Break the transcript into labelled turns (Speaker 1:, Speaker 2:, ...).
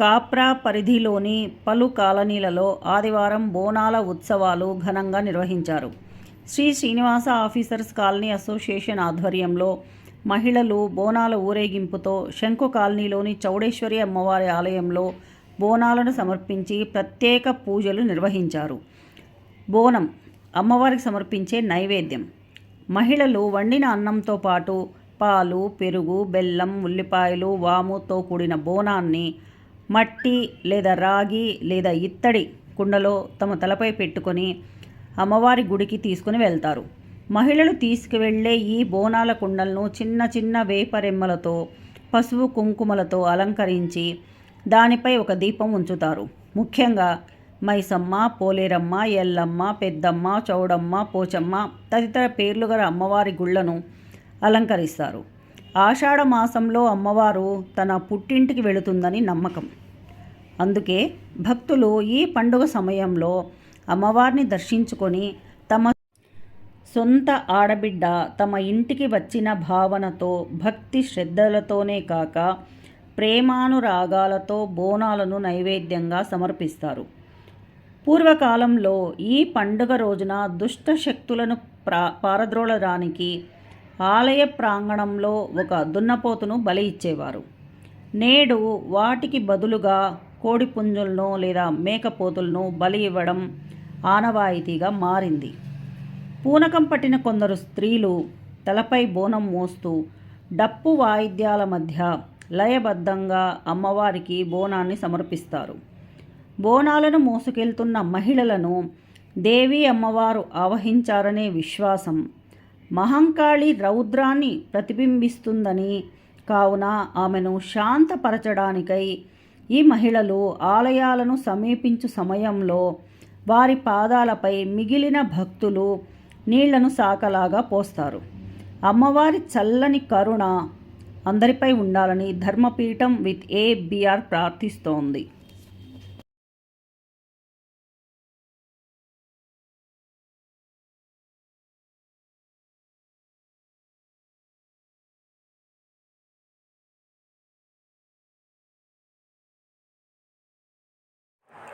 Speaker 1: కాప్రా పరిధిలోని పలు కాలనీలలో ఆదివారం బోనాల ఉత్సవాలు ఘనంగా నిర్వహించారు. Shri Srinivasa officers colony association ఆధ్వర్యంలో మహిళలు బోనాల ఊరేగింపుతో శంకు కాలనీలోని చౌడేశ్వరి అమ్మవారి ఆలయంలో బోనాలను సమర్పించి ప్రత్యేక పూజలు నిర్వహించారు. బోనం అమ్మవారికి సమర్పించే నైవేద్యం. మహిళలు వండిన అన్నంతో పాటు పాలు పెరుగు బెల్లం ఉల్లిపాయలు వాముతో కూడిన బోనాన్ని మట్టి లేదా రాగి లేదా ఇత్తడి కుండలో తమ తలపై పెట్టుకొని అమ్మవారి గుడికి తీసుకుని వెళ్తారు. మహిళలు తీసుకువెళ్ళే ఈ బోనాల కుండలను చిన్న చిన్న వేపరెమ్మలతో పసుపు కుంకుమలతో అలంకరించి దానిపై ఒక దీపం ఉంచుతారు. ముఖ్యంగా మైసమ్మ పోలేరమ్మ ఎల్లమ్మ పెద్దమ్మ చౌడమ్మ పోచమ్మ తదితర పేర్లు గల అమ్మవారి గుళ్ళను అలంకరిస్తారు. ఆషాఢ మాసంలో అమ్మవారు తన పుట్టింటికి వెళుతుందని నమ్మకం. అందుకే భక్తులు ఈ పండుగ సమయంలో అమ్మవారిని దర్శించుకొని తమ సొంత ఆడబిడ్డ తమ ఇంటికి వచ్చిన భావనతో భక్తి శ్రద్ధలతోనే కాక ప్రేమానురాగాలతో బోనాలను నైవేద్యంగా సమర్పిస్తారు. పూర్వకాలంలో ఈ పండుగ రోజున దుష్ట శక్తులను ప్రా పారద్రోళడానికి ఆలయ ప్రాంగణంలో ఒక దున్నపోతును బలి ఇచ్చేవారు. నేడు వాటికి బదులుగా కోడి పుంజులను లేదా మేకపోతులను బలి ఇవ్వడం ఆనవాయితీగా మారింది. పూనకం పట్టిన కొందరు స్త్రీలు తలపై బోనం మోస్తూ డప్పు వాయిద్యాల మధ్య లయబద్ధంగా అమ్మవారికి బోనాన్ని సమర్పిస్తారు. బోనాలను మోసుకెళ్తున్న మహిళలను దేవి అమ్మవారు ఆవహించారనే విశ్వాసం మహంకాళి రౌద్రాన్ని ప్రతిబింబిస్తుందని కావున ఆమెను శాంతపరచడానికై ఈ మహిళలు ఆలయాలను సమీపించు సమయంలో వారి పాదాలపై మిగిలిన భక్తులు నీళ్ళను సాకలాగా పోస్తారు. అమ్మవారి చల్లని కరుణ అందరిపై ఉండాలని ధర్మపీఠం విత్ ఏబిఆర్ ప్రార్థిస్తోంది.